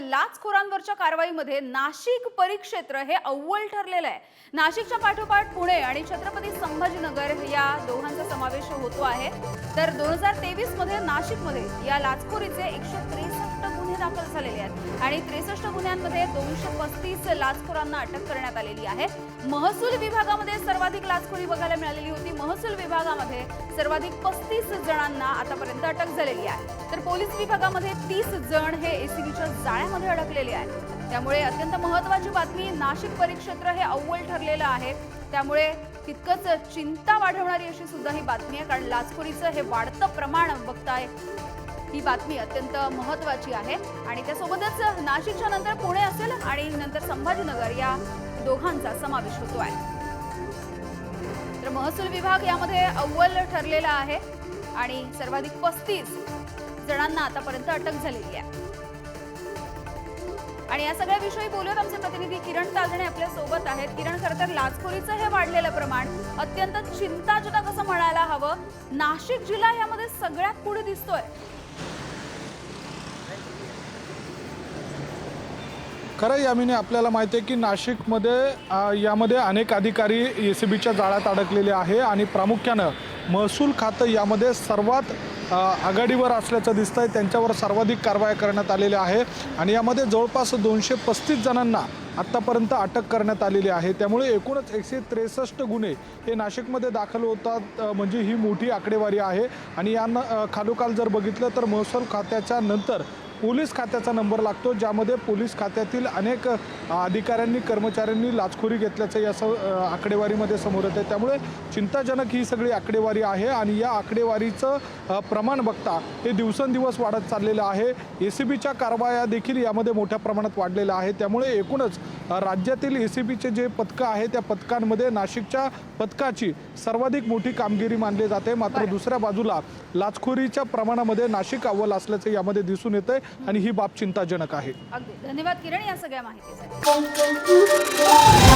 लाचखोरांवरच्या कारवाईमध्ये नाशिक परिक्षेत्र हे अव्वल ठरलेलं आहे. नाशिकच्या पाठोपाठ पुणे आणि छत्रपती संभाजीनगर या दोघांचा समावेश होतो आहे. तर दोन हजार तेवीसमध्ये नाशिकमध्ये या लाचखोरीचे एकशे आणि त्रेसष्ट गुन्ह्यांमध्ये दोनशे पस्तीस लाचखोरांना अटक करण्यात आलेली आहे. महसूल विभागामध्ये सर्वाधिक लाचखोरी बघायला मिळालेली होती. महसूल विभागामध्ये सर्वाधिक पस्तीस जणांना आतापर्यंत अटक झालेली आहे. तर पोलीस विभागामध्ये तीस जण हे एसीबीच्या जाळ्यामध्ये अडकलेले आहेत. त्यामुळे अत्यंत महत्वाची बातमी नाशिक परिक्षेत्र हे अव्वल ठरलेलं आहे. त्यामुळे तितकंच चिंता वाढवणारी अशी सुद्धा ही बातमी आहे कारण लाचखोरीचं हे वाढतं प्रमाण बघताय ही बातमी अत्यंत महत्वाची आहे. आणि त्यासोबतच नाशिकच्या नंतर पुणे असेल आणि नंतर संभाजीनगर या दोघांचा समावेश होतो आहे तर महसूल विभाग यामध्ये अव्वल ठरलेला आहे आणि सर्वाधिक पस्तीस जणांना आतापर्यंत अटक झालेली आहे. आणि या सगळ्या विषयी बोलूयात आमचे प्रतिनिधी किरण ताजणे आपल्यासोबत आहेत. किरण खरं तर लाचखोरीचं हे वाढलेलं प्रमाण अत्यंत चिंताजनक असं म्हणायला हवं. नाशिक जिल्हा यामध्ये सगळ्यात पुढे दिसतोय. खरं यामीने आपल्याला माहिती आहे की नाशिकमध्ये यामध्ये अनेक अधिकारी ए सी बीच्या जाळ्यात अडकलेले आहे आणि प्रामुख्यानं महसूल खातं यामध्ये सर्वात आघाडीवर असल्याचं दिसतं आहे त्यांच्यावर सर्वाधिक कारवाया करण्यात आलेल्या आहे आणि यामध्ये जवळपास दोनशे पस्तीस जणांना आत्तापर्यंत अटक करण्यात आलेली आहे. त्यामुळे एकूणच एकशे त्रेसष्ट गुन्हे हे नाशिकमध्ये दाखल होतात म्हणजे ही मोठी आकडेवारी आहे. आणि यांना खालोखाल जर बघितलं तर महसूल खात्याच्या नंतर पोलीस खात्याचा नंबर लागतो ज्यामध्ये पोलीस खात्यातील अनेक अधिकाऱ्यांनी कर्मचाऱ्यांनी लाचखोरी घेतल्याचं या स आकडेवारीमध्ये समोर येते त्यामुळे चिंताजनक ही सगळी आकडेवारी आहे आणि या आकडेवारीचं प्रमाण बघता हे दिवसेंदिवस वाढत चाललेलं आहे. ए सी बीच्या कारवाया देखील यामध्ये मोठ्या प्रमाणात वाढलेल्या आहे त्यामुळे एकूणच राज्यातील ए सी बीचे जे पथकं आहे त्या पथकांमध्ये नाशिकच्या पथकाची सर्वाधिक मोठी कामगिरी मानली जाते. मात्र. दुसऱ्या बाजूला लाचखोरीच्या प्रमाणामध्ये नाशिक अव्वल असल्याचं यामध्ये दिसून येतंय. आणि ही बाब चिंताजनक आहे. अगदी. धन्यवाद किरण या सगळ्या माहितीसाठी.